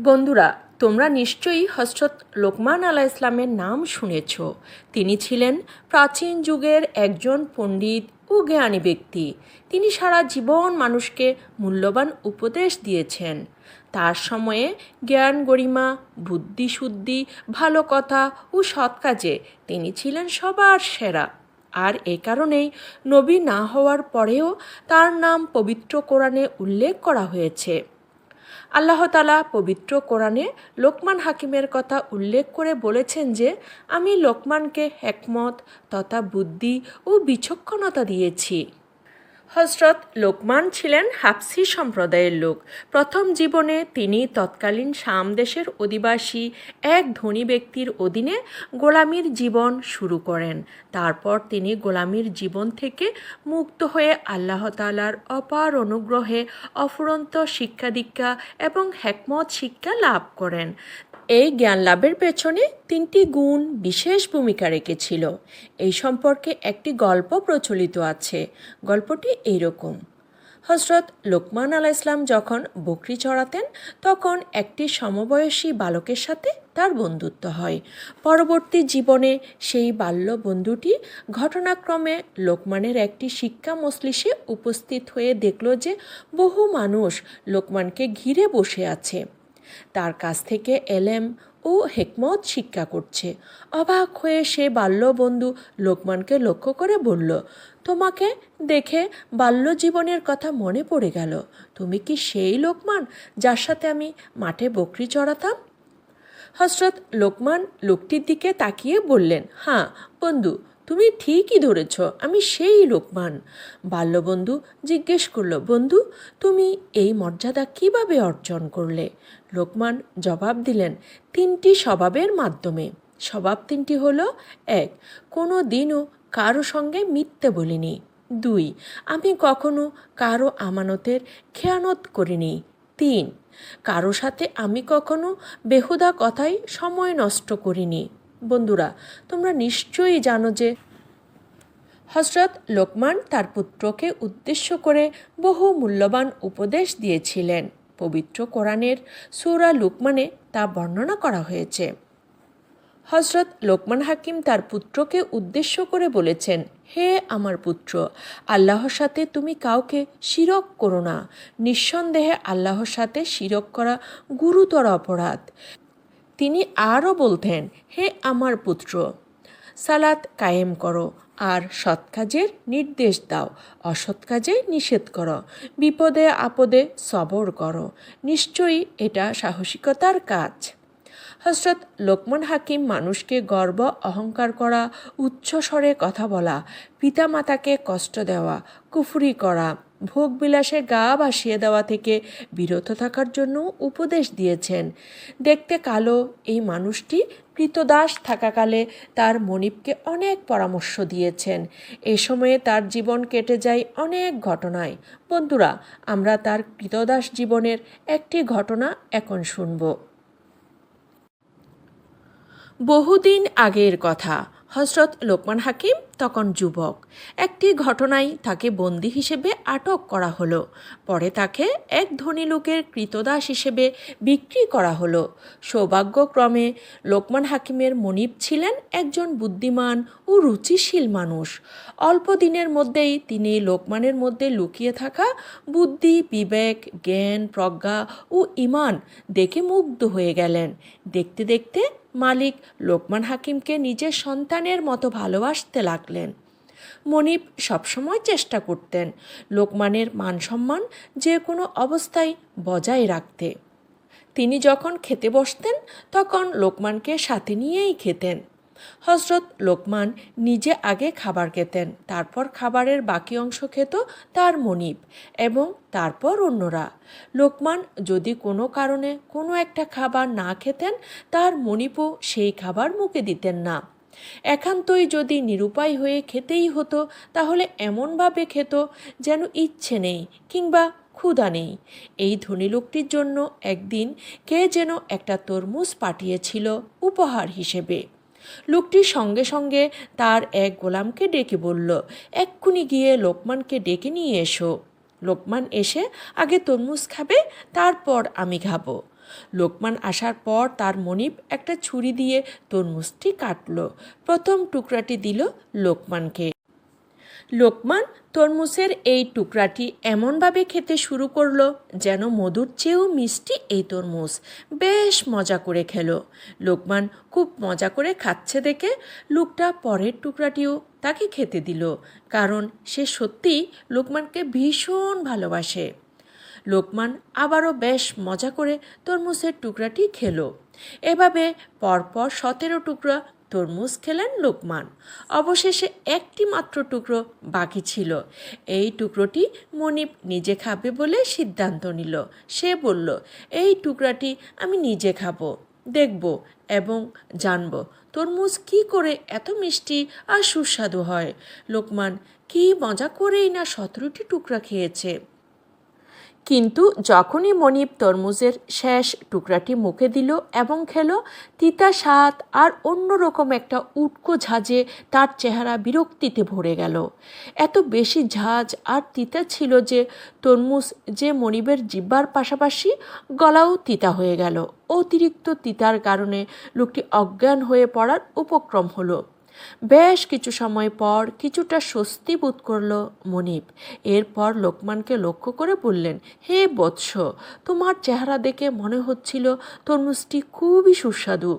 বন্ধুরা, তোমরা নিশ্চয়ই হজরত লোকমান আলাহ ইসলামের নাম শুনেছ। তিনি ছিলেন প্রাচীন যুগের একজন পণ্ডিত ও জ্ঞানী ব্যক্তি। তিনি সারা জীবন মানুষকে মূল্যবান উপদেশ দিয়েছেন। তার সময়ে জ্ঞান গরিমা, বুদ্ধি শুদ্ধি, ভালো কথা ও সৎ কাজে তিনি ছিলেন সবার সেরা। আর এ কারণেই নবী না হওয়ার পরেও তার নাম পবিত্র কোরআনে উল্লেখ করা হয়েছে। আল্লাহ তালা পবিত্র কোরআনে লোকমান হাকিমের কথা উল্লেখ করে বলেছেন যে, আমি লোকমানকে একমত তথা বুদ্ধি ও বিচক্ষণতা দিয়েছি। হজরত লোকমান ছিলেন হাফসি সম্প্রদায়ের লোক। প্রথম জীবনে তিনি তৎকালীন শাম দেশের অধিবাসী এক ধনী ব্যক্তির অধীনে গোলামির জীবন শুরু করেন। তারপর তিনি গোলামির জীবন থেকে মুক্ত হয়ে আল্লাহ তালার অপার অনুগ্রহে অফুরন্ত শিক্ষা দীক্ষা এবং হেকমত শিক্ষা লাভ করেন। এই জ্ঞান লাভের পেছনে তিনটি গুণ বিশেষ ভূমিকা রেখেছিল। এই সম্পর্কে একটি গল্প প্রচলিত আছে। গল্পটি এইরকম। হজরত লোকমান আলাহ ইসলাম যখন বকরি চড়াতেন, তখন একটি সমবয়সী বালকের সাথে তার বন্ধুত্ব হয়। পরবর্তী জীবনে সেই বাল্য বন্ধুটি ঘটনাক্রমে লোকমানের একটি শিক্ষা মজলিসে উপস্থিত হয়ে দেখল যে বহু মানুষ লোকমানকে ঘিরে বসে আছে। তার কাছ থেকে এলেম ও হেকমত শিক্ষা করছে। অবাক হয়ে সে বাল্যবন্ধু লোকমানকে লক্ষ্য করে বলল, তোমাকে দেখে বাল্য জীবনের কথা মনে পড়ে গেল। তুমি কি সেই লোকমান যার সাথে আমি মাঠে বকরি চড়াতাম? হজরত লোকমান লোকটির দিকে তাকিয়ে বললেন হ্যাঁ বন্ধু তুমি ঠিকই ধরেছ, আমি সেই লোকমান। বাল্যবন্ধু জিজ্ঞেস করল, বন্ধু, তুমি এই মর্যাদা কীভাবে অর্জন করলে? লোকমান জবাব দিলেন, তিনটি স্বভাবের মাধ্যমে। স্বভাব তিনটি হলো, এক, কোনো দিনও কারও সঙ্গে মিথ্যে বলিনি। দুই, আমি কখনো কারও আমানতের খেয়ানত করিনি। তিন, কারও সাথে আমি কখনো বেহুদা কথায় সময় নষ্ট করিনি। বন্ধুরা, তোমরা নিশ্চয়ই জানো যে হজরত লোকমান তার পুত্রকে উদ্দেশ্য করে বহু মূল্যবান উপদেশ দিয়েছিলেন। পবিত্র কোরআনের সুরা লুকমানে তা বর্ণনা করা হয়েছে। হজরত লোকমান হাকিম তার পুত্রকে উদ্দেশ্য করে বলেছেন, হে আমার পুত্র, আল্লাহর সাথে তুমি কাউকে শিরক করো না। নিঃসন্দেহে আল্লাহর সাথে শিরক করা গুরুতর অপরাধ। তিনি আরও বলতেন, হে আমার পুত্র, সালাত কায়েম করো আর সৎ কাজের নির্দেশ দাও, অসৎ কাজে নিষেধ করো, বিপদে আপদে সবর করো, নিশ্চয়ই এটা সাহসিকতার কাজ। হজরত লোকমান হাকিম মানুষকে গর্ব, অহংকার করা উচ্চ স্বরে কথা বলা, পিতামাতাকে কষ্ট দেওয়া, কুফুরি করা ভোগবিলাসে গা ভাসিয়ে দেওয়া থেকে বিরত থাকার জন্য উপদেশ দিয়েছেন। দেখতে কালো এই মানুষটি কৃতদাস থাকাকালে তার মনিবকে অনেক পরামর্শ দিয়েছেন। এ সময়ে তার জীবন কেটে যায় অনেক ঘটনায়। বন্ধুরা, আমরা তার কৃতদাস জীবনের একটি ঘটনা এখন শুনব। বহুদিন আগের কথা হজরত লোকমান হাকিম তখন যুবক। একটি ঘটনায় তাকে বন্দি হিসেবে আটক করা হলো। পরে তাকে এক ধনী লোকের কৃতদাস হিসেবে বিক্রি করা হলো। সৌভাগ্যক্রমে লোকমান হাকিমের মনিব ছিলেন একজন বুদ্ধিমান ও রুচিশীল মানুষ। অল্প দিনের মধ্যেই তিনি লোকমানের মধ্যে লুকিয়ে থাকা বুদ্ধি, বিবেক, জ্ঞান, প্রজ্ঞা ও ইমান দেখে মুগ্ধ হয়ে গেলেন। দেখতে দেখতে মালিক লোকমান হাকিমকে নিজের সন্তানের মতো ভালোবাসতে লাগলেন। মনিব সবসময় চেষ্টা করতেন লোকমানের মান সম্মান যে কোনো অবস্থায় বজায় রাখতে। তিনি যখন খেতে বসতেন, তখন লোকমানকে সাথে নিয়েই খেতেন। হজরত লোকমান নিজে আগে খাবার খেতেন, তারপর খাবারের বাকি অংশ খেত তার মনিব এবং তারপর অন্যরা। লোকমান যদি কোনো কারণে কোনো একটা খাবার না খেতেন, তার মনিপও সেই খাবার মুখে দিতেন না। একান্তই যদি নিরুপায় হয়ে খেতেই হতো, তাহলে এমনভাবে খেত যেন ইচ্ছে নেই কিংবা ক্ষুধা নেই। এই ধনী লোকটির জন্য একদিন কে যেন একটা তরমুজ পাঠিয়েছিল উপহার হিসেবে। লোকটি সঙ্গে সঙ্গে তার এক গোলামকে ডেকে বলল, এক্ষুনি গিয়ে লোকমানকে ডেকে নিয়ে এসো। লোকমান এসে আগে তরমুজ খাবে, তারপর আমি খাব। লোকমান আসার পর তার মনিব একটা ছুরি দিয়ে তরমুজটি কাটলো। প্রথম টুকরাটি দিল লোকমানকে। লোকমান, তরমুজের এই টুকরাটি এমনভাবে খেতে শুরু করল যেন মধুর চেয়েও মিষ্টি এই তরমুজ। বেশ মজা করে খেল। লোকমান খুব মজা করে খাচ্ছে দেখে লোকটা পরের টুকরাটিও তাকে খেতে দিল। কারণ সে সত্যিই লোকমানকে ভীষণ ভালোবাসে। লোকমান আবারও বেশ মজা করে তরমুজের টুকরাটি খেলো। এভাবে পরপর সতেরো টুকরা তরমুজ খেলেন লোকমান। অবশেষে একটি মাত্র টুকরো বাকি ছিল। এই টুকরোটি মনিব নিজে খাবে বলে সিদ্ধান্ত নিল। সে বলল, এই টুকরাটি আমি নিজে খাব, দেখব এবং জানব তরমুজ কি করে এত মিষ্টি আর সুস্বাদু হয়। লোকমান, কি মজা করেই না সতেরোটি টুকরা খেয়েছে? কিন্তু যখনই মনিব তরমুজের শেষ টুকরাটি মুখে দিল এবং খেলো, তিতা স্বাদ আর অন্যরকম একটা উটকো ঝাঁজে তার চেহারা বিরক্তিতে ভরে গেল। এত বেশি ঝাঁজ আর তিতা ছিল যে তরমুজ যে মনিবের জিব্বার পাশাপাশি গলাও তিতা হয়ে গেল। অতিরিক্ত তিতার কারণে লোকটি অজ্ঞান হয়ে পড়ার উপক্রম হলো। বেশ কিছু সময় পর কিছুটা স্বস্তি বোধ করল মনিব। এরপর লোকমানকে লক্ষ্য করে বললেন, হে বৎস, তোমার চেহারা দেখে মনে হচ্ছিল তরমুজটি খুবই সুস্বাদু।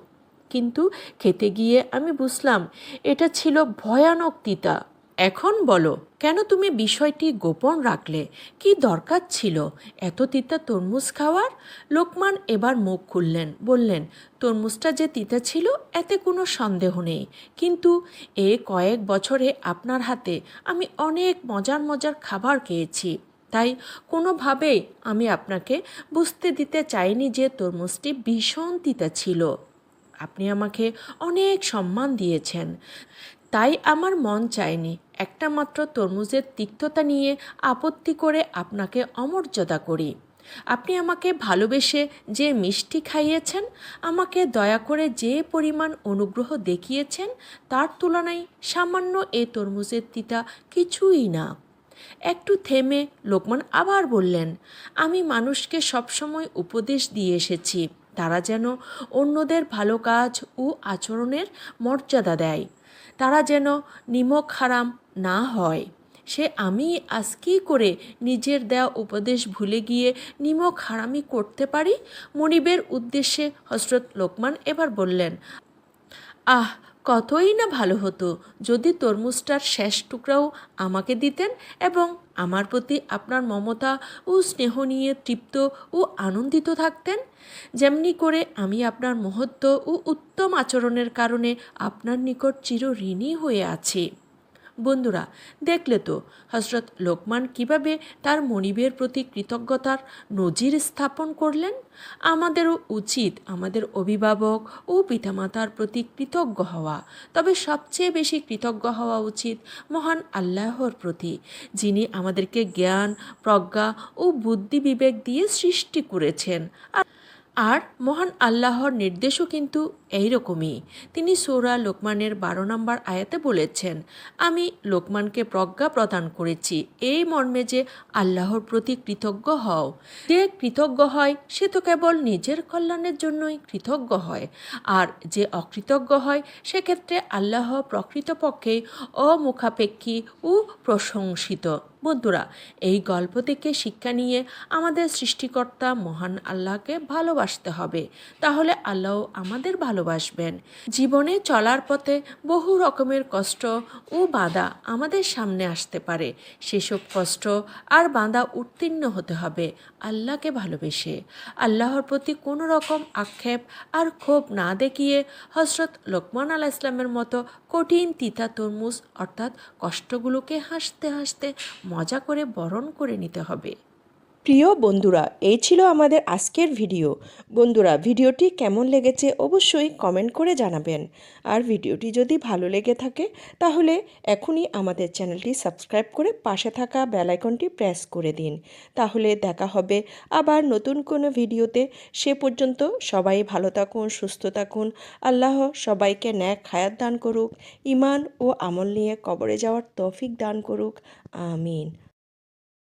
কিন্তু খেতে গিয়ে আমি বুঝলাম, এটা ছিল ভয়ানক তিতা। এখন বলো, কেন তুমি বিষয়টি গোপন রাখলে? কি দরকার ছিল? এত তিতা তরমুজ খাওয়ার? লোকমান এবার মুখ খুললেন, বললেন, তরমুজটা যে তিতা ছিল, এতে কোনো সন্দেহ নেই। কিন্তু এ কয়েক বছরে আপনার হাতে আমি অনেক মজার মজার খাবার খেয়েছি। তাই কোনোভাবেই আমি আপনাকে বুঝতে দিতে চাইনি যে তরমুজটি ভীষণ তিতা ছিল। আপনি আমাকে অনেক সম্মান দিয়েছেন। তাই আমার মন চায়নি। একটা মাত্র তরমুজের তিক্ততা নিয়ে আপত্তি করে আপনাকে অমর্যাদা করি। আপনি আমাকে ভালোবেসে যে মিষ্টি খাইয়েছেন, আমাকে দয়া করে যে পরিমাণ অনুগ্রহ দেখিয়েছেন, তার তুলনায় সামান্য এ তরমুজের তিতা কিছুই না। একটু থেমে লোকমান আবার বললেন, আমি মানুষকে সবসময় উপদেশ দিয়ে এসেছি। তারা যেন অন্যদের ভালো কাজ ও আচরণের মর্যাদা দেয়। তারা যেন নিমক হারাম না হয়। সে আমি আজ কী করে নিজের দেওয়া উপদেশ ভুলে গিয়ে নিমক হারামি করতে পারি? মনিবের উদ্দেশ্যে হজরত লোকমান এবার বললেন, আহ কতই না ভালো হতো যদি তরমুজটার শেষ টুকরাও আমাকে দিতেন এবং আমার প্রতি আপনার মমতা ও স্নেহ নিয়ে তৃপ্ত ও আনন্দিত থাকতেন। যেমনি করে আমি আপনার মহত্ব ও উত্তম আচরণের কারণে আপনার নিকট চির ঋণী হয়ে আছি। বন্ধুরা, দেখলে তো হজরত লোকমান কীভাবে তার মনিবের প্রতি কৃতজ্ঞতার নজির স্থাপন করলেন? আমাদেরও উচিত আমাদের অভিভাবক ও পিতামাতার প্রতি কৃতজ্ঞ হওয়া। তবে সবচেয়ে বেশি কৃতজ্ঞ হওয়া উচিত মহান আল্লাহর প্রতি, যিনি আমাদেরকে জ্ঞান, প্রজ্ঞা ও বুদ্ধি বিবেক দিয়ে সৃষ্টি করেছেন। আর আর মহান আল্লাহর নির্দেশও কিন্তু এইরকমই। তিনি সৌরা লোকমানের বারো নম্বর আয়াতে বলেছেন, আমি লোকমানকে প্রজ্ঞা প্রদান করেছি, এই মর্মে যে আল্লাহর প্রতি কৃতজ্ঞ হও। যে কৃতজ্ঞ হয়, সে তো কেবল নিজের কল্যাণের জন্যই কৃতজ্ঞ হয়। আর যে অকৃতজ্ঞ হয়, সেক্ষেত্রে আল্লাহ প্রকৃতপক্ষে অমুখাপেক্ষী ও প্রশংসিত। বন্ধুরা, এই গল্প থেকে শিক্ষা নিয়ে আমাদের সৃষ্টিকর্তা মহান আল্লাহকে ভালোবাসতে হবে। তাহলে আল্লাহ আমাদের ভালোবাসবেন। জীবনে চলার পথে বহু রকমের কষ্ট ও বাধা আমাদের সামনে আসতে পারে। সেসব কষ্ট আর বাঁধা উত্তীর্ণ হতে হবে আল্লাহকে ভালোবেসে। আল্লাহর প্রতি কোনো রকম আক্ষেপ আর ক্ষোভ না দেখিয়ে হজরত লোকমান আলাহ ইসলামের মতো কঠিন তিতা তরমুজ অর্থাৎ কষ্টগুলোকে হাসতে হাসতে মজা করে বরণ করে নিতে হবে। প্রিয় বন্ধুরা, এই ছিল আমাদের আজকের ভিডিও। বন্ধুরা, ভিডিওটি কেমন লেগেছে অবশ্যই কমেন্ট করে জানাবেন। আর ভিডিওটি যদি ভালো লেগে থাকে, তাহলে এখনই আমাদের চ্যানেলটি সাবস্ক্রাইব করে পাশে থাকা বেল আইকনটি প্রেস করে দিন। তাহলে দেখা হবে আবার নতুন কোনো ভিডিওতে। সে পর্যন্ত সবাই ভালো থাকুন, সুস্থ থাকুন। আল্লাহ সবাইকে ন্যাক হায়াত দান করুক ইমান ও আমল নিয়ে কবরে যাওয়ার তৌফিক দান করুক। আমিন।